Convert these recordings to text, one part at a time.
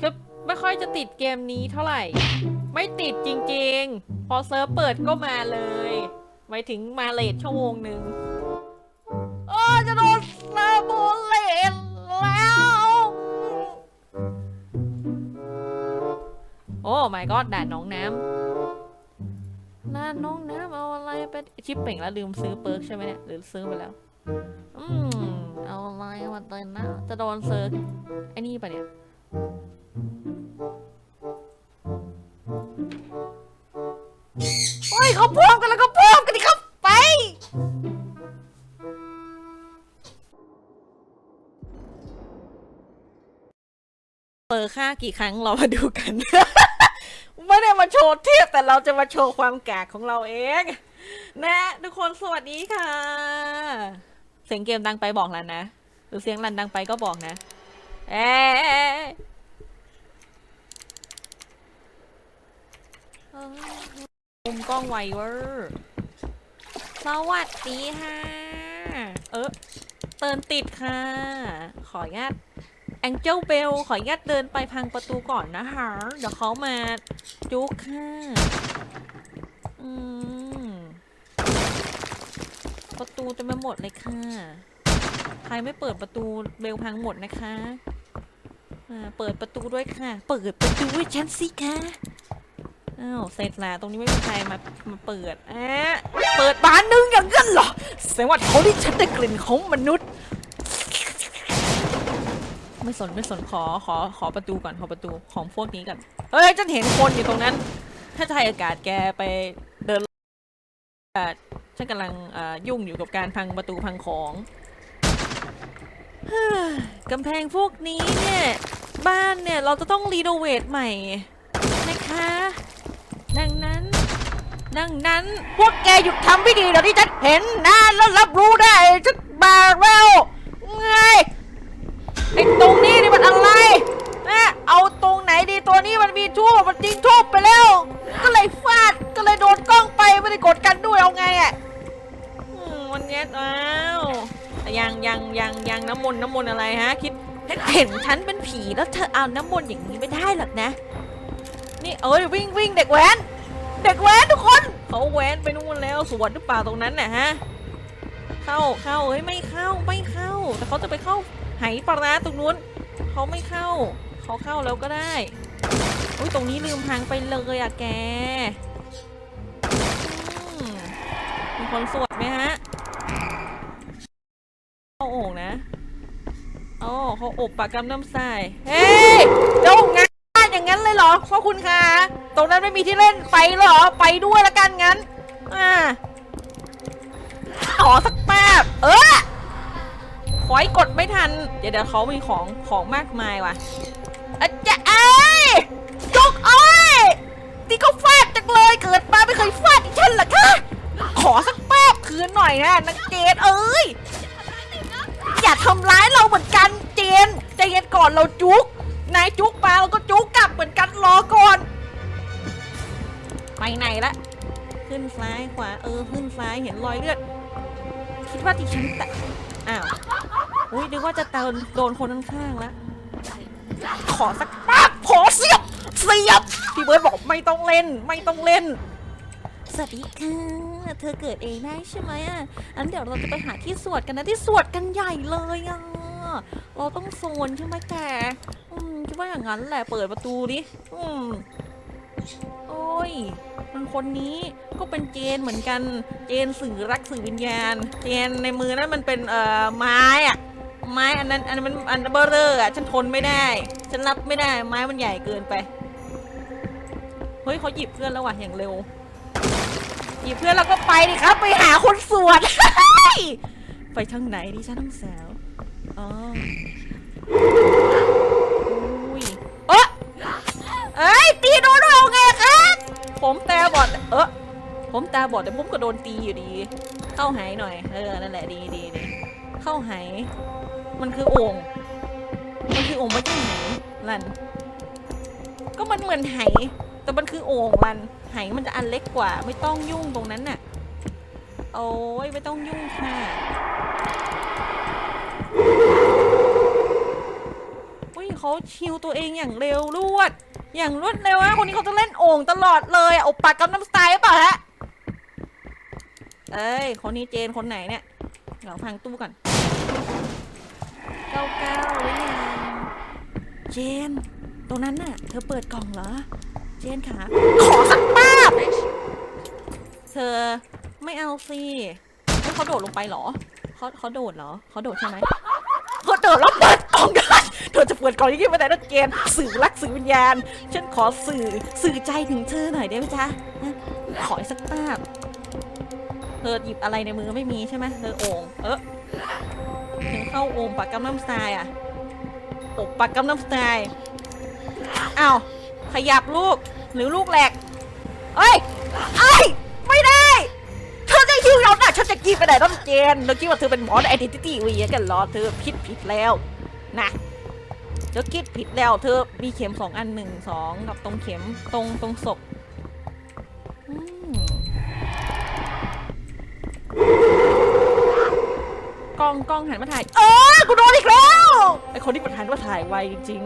คือไม่ค่อยจะติดเกมนี้เท่าไหร่ ไม่ติดจริงๆ พอเซิร์ฟเปิดก็มาเลยหมายถึงมาเลทชั่วโมงหนึ่งโอ้จะโดนเซิร์ฟโบเลทแล้ว โอ้ my god ด่านน้องน้ำด่านน้องน้ำเอาอะไรไปชิปเป่งแล้วลืมซื้อเปิร์กใช่ไหมเนี่ยหรือซื้อไปแล้ว อืมเอาอะไรมาเติมนะจะโดนเซิร์ฟไอ้นี่ปะเนี่ย โอ้ยเขาพร้อมกันแล้วก็พร้อมกันดิครับไป เปิดค่ากี่ครั้งเรามาดูกัน ไม่ได้มาโชว์เทพแต่เราจะมาโชว์ความกากของเราเอง นะทุกคนสวัสดีค่ะ เสียงเกมดังไปบอกแล้วนะ หรือเสียงรันดังไปก็บอกนะ เอ๊ะอ้ยมุม กล้องไวเวอร์สวัสดีค่ะ เออเตินติดค่ะ ขออนุญาตแองเจิลเบลขออนุญาตเดินไปพังประตูก่อนนะคะ เดี๋ยวเขามาจุกค่ะอืมประตูเต็มไปหมดเลยค่ะ ใครไม่เปิดประตูเบลพังหมดนะคะอ่าเปิดประตูด้วยค่ะ เปิดประตูให้ฉันสิคะ อ้าวเสร็จแล้วตรงนี้ไม่มีใครมามาเปิดอะเปิดบานนึงอย่างนั้นเหรอแสดงว่าเขาที่ฉันได้กลิ่นของมนุษย์ ไม่สนไม่สนขอขอขอประตูก่อนขอประตูของพวกนี้ก่อนเฮ้ยฉันเห็นคนอยู่ตรงนั้น ถ้าจะให้อากาศแกไปเดินอ่าฉันกำลังอ่ายุ่งอยู่กับการพังประตูพังของกำแพงพวกนี้เนี่ยบ้านเนี่ยเราจะต้องรีโนเวทใหม่ ดังนั้น ดังนั้น พวกแกหยุดทำพิธีเดี๋ยวนี้ฉันเห็นนะแล้วรับรู้ได้ฉันมาแล้วไงไอ้ตรงนี้นี่มันอะไรนะเอาตรงไหนดีตัวนี้มันมีทูบมันทิ้งทูบไปแล้ว ก็เลยฟาดก็เลยโดนกล้องไปไม่ได้กดกันด้วยเอาไงอะมันเย็ดอ้าวยังยังยังยังน้ำมนต์น้ำมนต์อะไรฮะ คิดเห็นฉันเป็นผีแล้วเธอเอาน้ำมนต์อย่างนี้ไม่ได้หรอกนะ นี่เอ้ยวิ่งวิ่งเด็กแว้น เด็กแว้นทุกคนเขาแว้นไปนู่นแล้วสวนหรือเปล่าตรงนั้นน่ะฮะเข้าเข้าเฮ้ยไม่เข้าไม่เข้า แต่เขาจะไปเข้าไหปลาร้าตรงนู้นเขาไม่เข้าเขาเข้าแล้วก็ได้อุ้ยตรงนี้ลืมพังไปเลยอะแกมีคนสวดไหมฮะเข้าโอ่งนะโอ้เขาอบปากกำน้ำใส่เฮ้ยเจ้าไง อย่างนั้นเลยเหรอพ่อคุณคะตรงนั้นไม่มีที่เล่นไปเหรอไปด้วยละกันงั้นอ่าขอสักแป๊บเออขอยกดไม่ทัน เดี๋ยวเดี๋ยวเขามีของของมากมายว่ะอาจะเอ้ยจกเอ้ยนี่ก็ฟาดจังเลยเกิดมาไม่เคยฟาดอีฉันเหรอคะขอสักแป๊บคืนหน่อยนะนักเจนเอ้ยอย่าทำร้ายเราเหมือนกันเจนใจเย็นก่อนเราจุก นายจุกมาเราก็จุกกลับเหมือนกันรอก่อน ไปไหนละ ขึ้นซ้ายขวาเออขึ้นซ้ายเห็นรอยเลือด คิดว่าที่ฉันแต่อ้าวอุ้ยนึกว่าจะโดนโดนคนข้างๆแล้วขอสักแป๊บขอเสียบเสียบพี่เบิร์ดบอกไม่ต้องเล่น ไม่ต้องเล่น สวัสดีค่ะ เธอเกิดเองได้ใช่ไหมอะอันเดี๋ยวเราจะไปหาที่สวดกันนะที่สวดกันใหญ่เลยอะ เราต้องโซนใช่ไหมแกอืมคิดว่าอย่างนั้นแหละเปิดประตูดิอืมโอ้ยมันคนนี้ก็เป็นเจนเหมือนกัน เจนสื่อรักสื่อวิญญาณ เจนในมือนั้นมันเป็นเอ่อไม้อะไม้อันนั้นอันนั้นมันอันเบอร์เรอร์อะฉันทนไม่ได้ ฉันรับไม่ได้ไม้มันใหญ่เกินไป เฮ้ยเขาหยิบเพื่อนแล้วว่ะอย่างเร็ว หยิบเพื่อนแล้วก็ไปดิครับ ไปหาคนสวดไปทางไหนดิฉันต้องสาว อ๋ออุ้ยเอะเอ้ยตีโดนเอาไงครับผมตาบอดเออผมตาบอดแต่ผมก็โดนตีอยู่ดี เข้าหายหน่อย เออ นั่นแหละดีดีดีเข้าหาย มันคือโอ่งมันคือโอ่งไม่ใช่ไหลัน ก็มันเหมือนไหแต่มันคือโอ่งมันไหมันจะอันเล็กกว่า ไม่ต้องยุ่งตรงนั้นน่ะ โอ้ยไม่ต้องยุ่งค่ะอุ้ย เขาเขาชิวตัวเองอย่างเร็วรวด อย่างรวดเร็วนะคนนี้เขาจะเล่นโอ่งตลอดเลยอะอบปากกับน้ำสไตล์หรือเปล่าฮะเอ้ยคนนี้เจนคนไหนเนี่ยเดี๋ยวพังตู้ก่อนเก้าเก้าหรือยังเจน ตรงนั้นน่ะ เธอเปิดกล่องเหรอ เจนขาขอสักป้าบเธอไม่เอาสิเฮ้ยเขาโดดลงไปเหรอเขาเขาโดดเหรอเขาโดดใช่ไหมเขาโดดแล้วเปิดกล่องได้ เธอจะเปิดกล่องยังไงไม่ได้นะเจนสื่อรักสื่อวิญญาณ ฉันขอสื่อสื่อใจถึงเธอหน่อยได้ไหมจ๊ะฮะขออีกสักป้าบเธอหยิบอะไรในมือไม่มีใช่ไหมเธอโอ่งเออถึงเข้าโอ่งปากกำน้ำสไตล์อะโอ่งปากกำน้ำสไตล์อ้าวขยับลูกหรือลูกแหลกเอ้ยเอ้ยไม่ได้ เธอจะคิวเราหน่ะฉันจะกินไปไหนต้องเจนเธอคิดว่าเธอเป็นหมอไอดีนิตี้วีกันเหรอเธอคิดผิดแล้ว นะ ธอคิดผิดแล้ว เธอมีเข็มสองอันหนึ่งสองกับตรงเข็มตรงตรงศพอืมกล้องกล้องหันมาถ่าย เออกูโดนอีกแล้วไอคนที่ประธานว่าถ่ายไวจริง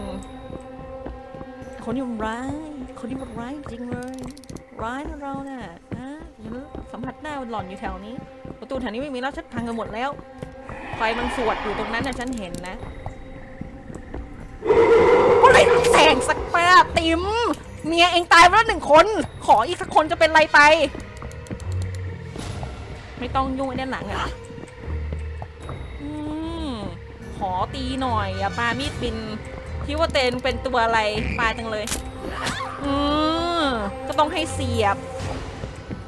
ๆคนนี้มันร้าย คนนี้มันร้ายจริงเลย ร้ายเราน่ะนะสัมผัสหน้ามันหล่อนอยู่แถวนี้ ประตูแถวนี้ไม่มีแล้วฉันพังกันหมดแล้ว ไฟมันสวดอยู่ตรงนั้นนะฉันเห็นนะ สักแป๊บติมเมียเองตายไปแล้วหนึ่งคน ขออีกสักคนจะเป็นไรไป ไม่ต้องยุ่งไอ้ด้านหลังอะอมขอตีหน่อยอย่าปามีดบินคิดว่าเตนเป็นตัวอะไรปาจังเลย อืมก็ต้องให้เสียบ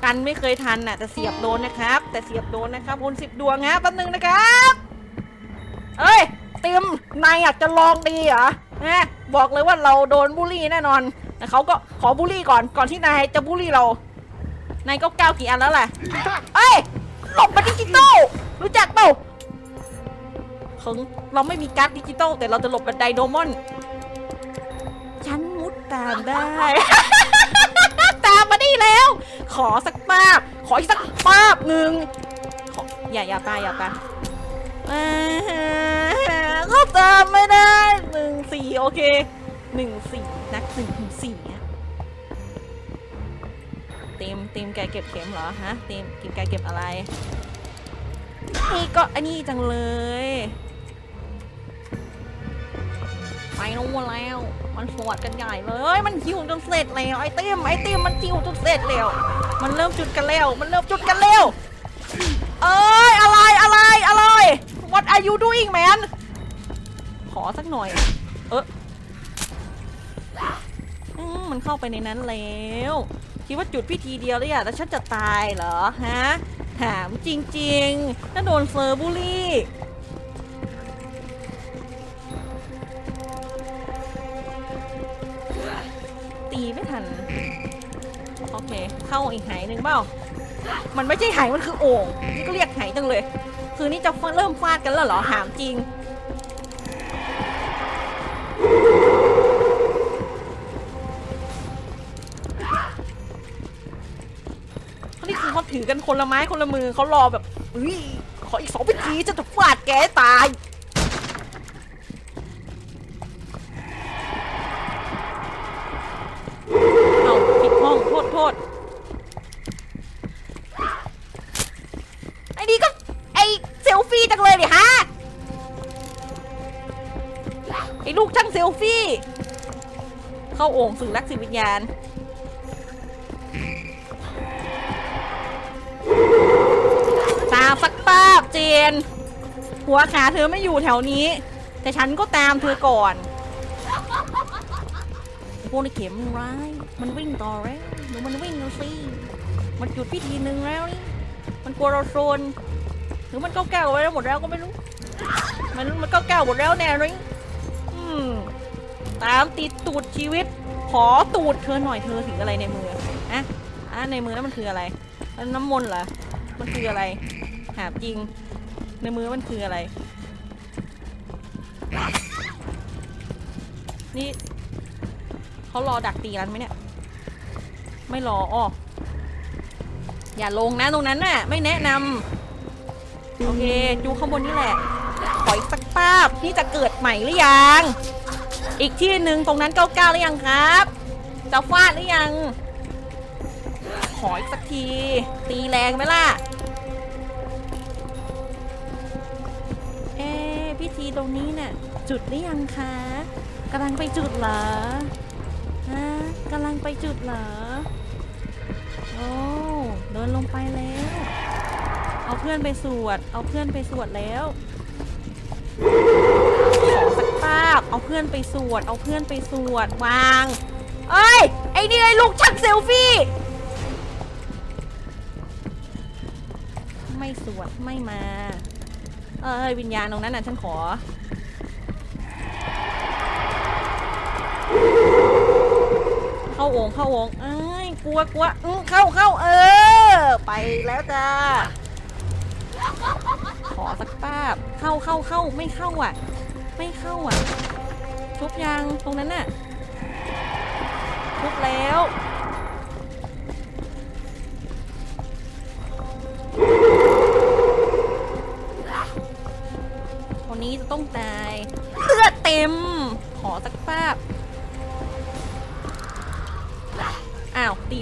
กันไม่เคยทันน่ะ แต่เสียบโดนนะครับ แต่เสียบโดนนะครับคูณสิบดวงนะแป๊บนึงนะครับ เอ้ยติมนายอยากจะลองดีเหรอ นะบอกเลยว่าเราโดนบูลลี่แน่นอนแต่เขาก็ขอบูลลี่ก่อนก่อนที่นายจะบูลลี่เรา นายก็ก้าวกี่อันแล้วแหละเอ้ยหลบมาดิจิตอลรู้จักเปล่าถึงเราไม่มีการ์ดดิจิตอลแต่เราจะหลบกับไดโดมอนฉันมุดตามได้ ตามมานี่แล้ว ขอสักปาบ ขออีกสักปาบหนึ่งออย่าอย่าตายอย่าตาย สี่โอเคหนึ่งสี่นักหนึ่งถึงสี่เต็มเต็มแกเก็บเข็มเหรอฮะเต็มเต็มแกเก็บอะไรนี่ก็อันนี้จังเลย ไปนู่นแล้ว มันสวดกันใหญ่เลยมันหิวจนเสร็จแล้วไอเต็มไอเต็มมันหิวจนเสร็จแล้วมันเริ่มจุดกันแล้วมันเริ่มจุดกันแล้วเอ้ยอะไรอะไรอะไร What are you doing man ขอสักหน่อย มันเข้าไปในนั้นแล้ว คิดว่าจุดพิธีเดียวเลยอะแล้วฉันจะตายเหรอฮะ ถามจริงๆถ้าโดนเฟอร์บูลลี่ตีไม่ทัน โอเค เข้าอีกไหหนึ่งเปล่า มันไม่ใช่ไหมันคือโอ่งนี่ก็เรียกไหจังเลย คือนี่จะเริ่มฟาดกันแล้วเหรอหามจริง นี่คือเขาถือกันคนละไม้คนละมือเขารอแบบอุ้ยขออีกสองวิธีจะจะฟาดแกให้ตาย เอาปิดห้องโทษโทษไอ้นี่ก็ ไอ้เซลฟี่จังเลยดิฮะ ไอ้ลูกช่างเซลฟี่ เข้าโอ่งสื่อรักสื่อวิญญาณ นหัวขาเธอไม่อยู่แถวนี้ แต่ฉันก็ตามเธอก่อนพวกในเข็มร้าย มันวิ่งต่อแล้วหนูมันวิ่งแล้วสิมันหยุดพิธีหนึ่งแล้วนี่มันกลัวเราโซนหรือมันเก้าแก้วไว้แล้วหมดแล้วก็ไม่รู้ มันมันเก้าแก้วหมดแล้วแน่เลยอืมตามติดตูดชีวิต ขอตูดเธอหน่อยเธอถืออะไรในมืออะอะในมือนั้นมันคืออะไรน้ำมนต์เหรอมันคืออะไรหาจริง ในมือมันคืออะไร นี่เขารอดักตีรันไหมเนี่ย ไม่รออ้ออย่าลงนะตรงนั้นน่ะ ไม่แนะนำโอเคดูข้างบนนี่แหละขออีกสักป้าบนี่จะเกิดใหม่หรือยัง อีกที่หนึ่งตรงนั้นเก้าเก้าหรือยังครับ จะฟาดหรือยัง ขออีกสักที ตีแรงไหมล่ะ จุดหรือยังคะกำลังไปจุดเหรอฮะกำลังไปจุดเหรอโอ้เดินลงไปแล้ว เอาเพื่อนไปสวด เอาเพื่อนไปสวดแล้วขอสักภาพเอาเพื่อนไปสวด เอาเพื่อนไปสวดวางเอ้ยไอ้นี่ไอ้ลูกชักเซลฟี่ไม่สวดไม่มา เอ้ยวิญญาณตรงนั้นน่ะฉันขอ เข้าวงเข้าวงเอ้ยกลัวกลัวอื้อเข้าเข้าเออ ไปแล้วจ้าขอสักป้าบเข้าเข้าเข้าไม่เข้าอะ ไม่เข้าอะทุบยางตรงนั้นน่ะทุบแล้วคนนี้จะต้องตายเลือดเต็ม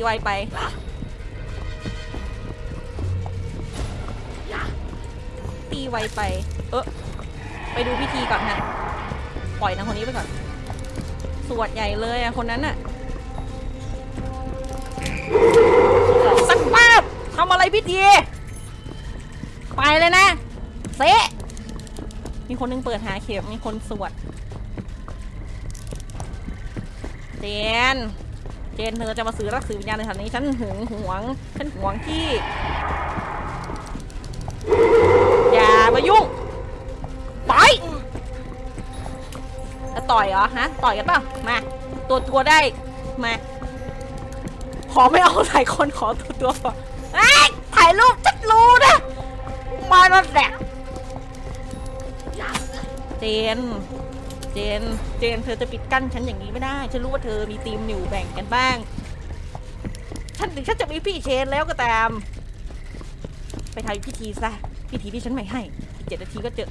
ไวไป ตีไวไป เออไปดูพิธีก่อนฮะ ปล่อยนางคนนี้ไปก่อน สวดใหญ่เลยอะคนนั้นอะสักป้าบทำอะไรพิธี ไปเลยนะ เซะมีคนนึงเปิดหาเข็มมีคนสวดเจน เจนเธอจะมาซื้อรักสื่อวิญญาณในฐานนี้ฉันหึงหวง ฉันหวงที่ อย่ามายุ่งไปจะต่อยเหรอฮะต่อยกันเปล่ามา ตัวตัวได้มา ขอไม่เอาหลายคนขอตัวตัวก่อนเอ้ถ่ายรูปฉันรู้นะมาแล้วแหละเจน เจน เจน เธอจะปิดกั้นฉันอย่างนี้ไม่ได้ ฉันรู้ว่าเธอมีทีมหนิวแบ่งกันบ้าง ฉันถึงฉันจะมีพี่เชนแล้วก็ตาม ไปทำพิธีซะ พิธีที่ฉันไม่ให้อีกเจ็ดนาทีก็เจอ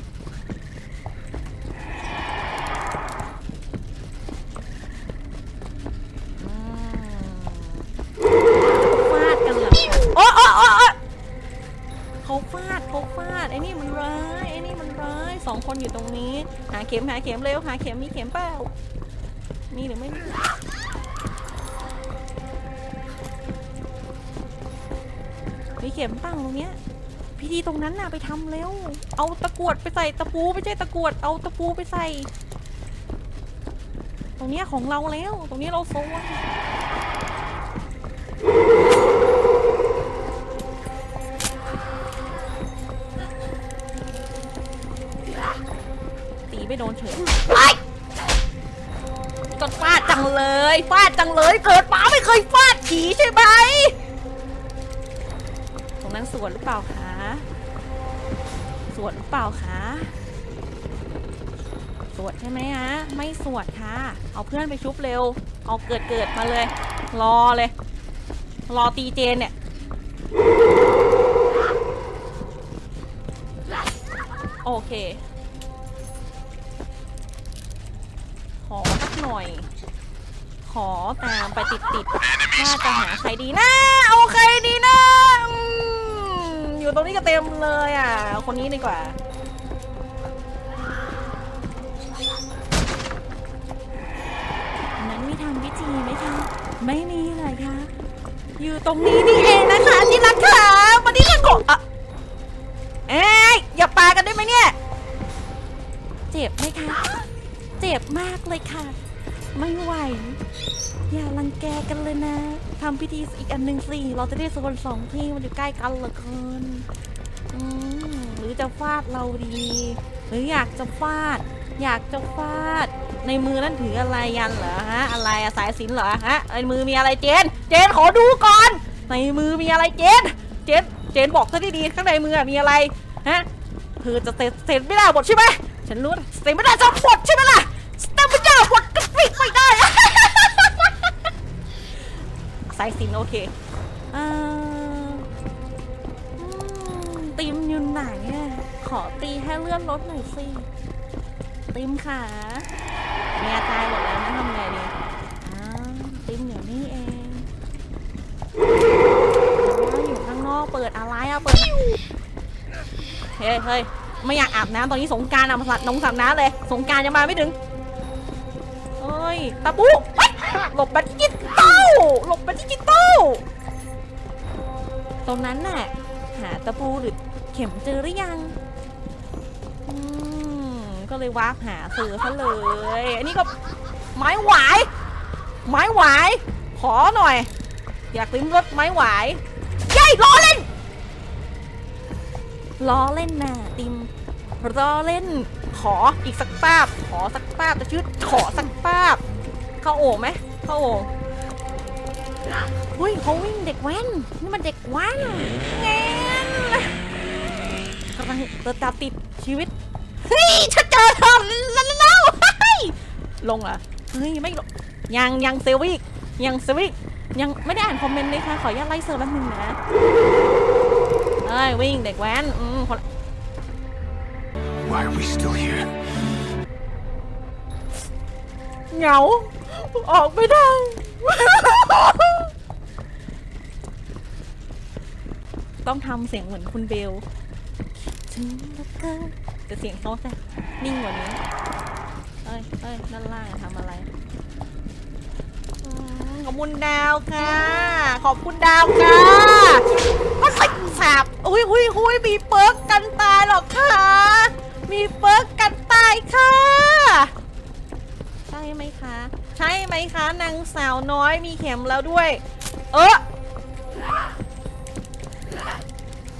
เขาฟาดเขาฟาดไอ้นี่มันร้ายไอ้นี่มันร้ายสองคนอยู่ตรงนี้ หาเข็มหาเข็มเร็วหาเข็มมีเข็มเปล่ามีหรือไม่มีมีเข็มเปล่าตรงเนี้ยพิธีตรงนั้นน่ะไปทำเร็ว เอาตะกรวดไปใส่ตะปูไม่ใช่ตะกรวด เอาตะปูไปใส่ ตรงเนี้ยของเราแล้ว ตรงนี้เราโซน ไม่โดนเฉยไปก็ฟาดจังเลยฟาดจังเลยเกิดมาไม่เคยฟาดผีใช่ไหมตรงนั้นสวนหรือเปล่าคะสวดหรือเปล่าคะสวดใช่ไหมฮะไม่สวดค่ะ เอาเพื่อนไปชุบเร็ว เอาเกิดเกิดมาเลย รอเลย รอตีเจนเนี่ยโอเค อตามไปติดติดๆว่าจะหาใครดีนะเอาใครดีนะอืมอยู่ตรงนี้ก็เต็มเลยอะ คนนี้ดีกว่า นั้นมีทำพิธีไหมคะ ไม่มีเลยค่ะอยู่ตรงนี้นี่เองนะคะที่รักค่ะวันนี้ละกบอะเอ้ยอย่าปากันได้ไหมเนี่ย เจ็บไหมคะ เจ็บมากเลยค่ะ ไม่ไหว อย่ารังแกกันเลยนะทำพิธีอีกอันหนึ่งสิ เราจะได้สวนสองที่มันอยู่ใกล้กันเหลือเกินอืมหรือจะฟาดเราดี หรืออยากจะฟาด อยากจะฟาด ในมือนั่นถืออะไรยันเหรอฮะ อะไรอะสายสินเหรอฮะในมือมีอะไรเจน เจนขอดูก่อน ในมือมีอะไรเจน เจน เจนบอกซะดีๆข้างในมืออะมีอะไรฮะเธอจะเซ็นเซ็นไม่ได้หมดใช่ไหมฉันรู้เซ็นไม่ได้จะหมดใช่ไหมล่ะเซ็นไม่ได้หมดก็ปิดไม่ได้ สายสินโอเคอ่าอืมตีมอยู่ไหนอะขอตีให้เลื่อนรถหน่อยสิติมค่ะเมียตายหมดแล้วนะทำไงดีอ้าวติมอยู่นี่เองอยู่ข้างนอกเปิดอะไรอะเปิดเฮ้ยเฮ้ยไม่อยากอาบน้ำตอนนี้สงการอาสัตว์นงสับน้ำเลย สงการยังมาไม่ถึงเฮ้ยตะปูหลบไปดิจิ หลบไปดิจิตอลตรงนั้นน่ะ หาตะปูหรือเข็มเจอหรือยังอืมก็เลยวาร์ปหาซื้อซะเลย อันนี้ก็ไม้หวาย ไม้หวาย ขอหน่อย อยากลิ้มรสไม้หวายยัยล้อเล่นล้อเล่นน่ะติมล้อเล่น ขออีกสักป้าบ ขอสักป้าบจะชื่อขอสักป้าบ เข้าโอ่งไหมเข้าโอ่ง อุ้ยเขาวิ่งเด็กแว้นนี่มันเด็กแว้นแงนกำลังเติร์ตามติดชีวิตเฮ้ยฉันเจอเธอแล้วแล้วเฮ้ยลงเหรอะเฮ้ยไม่ลงยังยังเซวิกยังเซวิกยังไม่ได้อ่านคอมเมนต์เลยค่ะขออนุญาตไล่เซอร์แป๊บนึงนะเอ้ยวิ่งเด็กแว้นอืมคน Why are we still here? เหงาออกไม่ได้ ต้องทำเสียงเหมือนคุณเบลถึงแล้วก็แต่เสียงเขาจะนิ่งกว่านี้ เอ้ยเอ้ยด้านล่างทำอะไรขอบคุณดาวค่ะ ขอบคุณดาวค่ะก็ใส่สาบอุ้ยอุ้ยอุ้ยมีเปิร์กกันตายหรอกค่ะ มีเปิร์กกันตายค่ะ ใช่ไหมคะ ใช่ไหมคะนางสาวน้อยมีเข็มแล้วด้วย เออ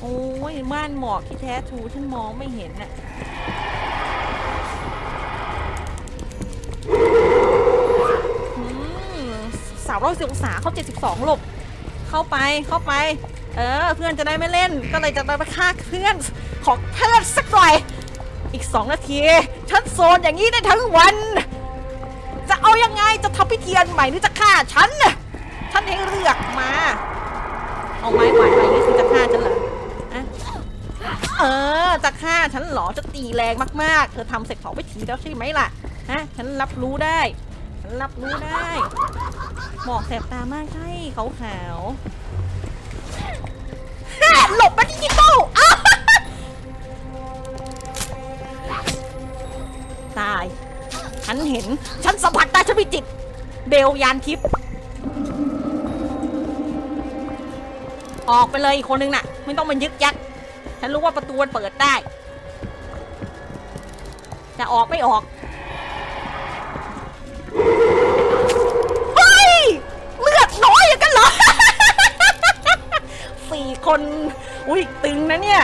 โอ้ยม่านหมอกที่แท้ทูฉันมองไม่เห็นน่ะสามร้อยสิบองศาเขาเจ็ดสิบสองหลบ เข้าไปเข้าไป เออ เพื่อนจะได้ไม่เล่น ก็เลยจะไปฆ่าเพื่อนของเพื่อนสักหน่อย อีกสองนาที ฉันโซนอย่างนี้ได้ทั้งวัน จะเอายังไงจะทำพิธีอันใหม่หรือจะฆ่าฉันน่ะฉันให้เลือกมา เอาไม้ไหวอะไรนี่คือจะฆ่าฉันเหรอ เออจะฆ่าฉันเหรอจะตีแรงมากๆ เธอทำเสร็จของพิธีแล้วใช่ไหมล่ะ ฮะ ฉันรับรู้ได้ ฉันรับรู้ได้ หมอกแสบตามากใช่ขาวขาวๆฮ่าหลบมาดิจิตอลอ้าวตาย ฉันเห็น ฉันสัมผัสได้ฉันมีจิต เบลยานทิพย์ ออกไปเลยอีกคนนึงน่ะ ไม่ต้องมายึกยัก ฉันรู้ว่าประตูมันเปิดได้ จะออกไม่ออก เฮ้ย เลือดน้อยอย่างกันเหรอ สี่คน อุ้ยตึงนะเนี่ย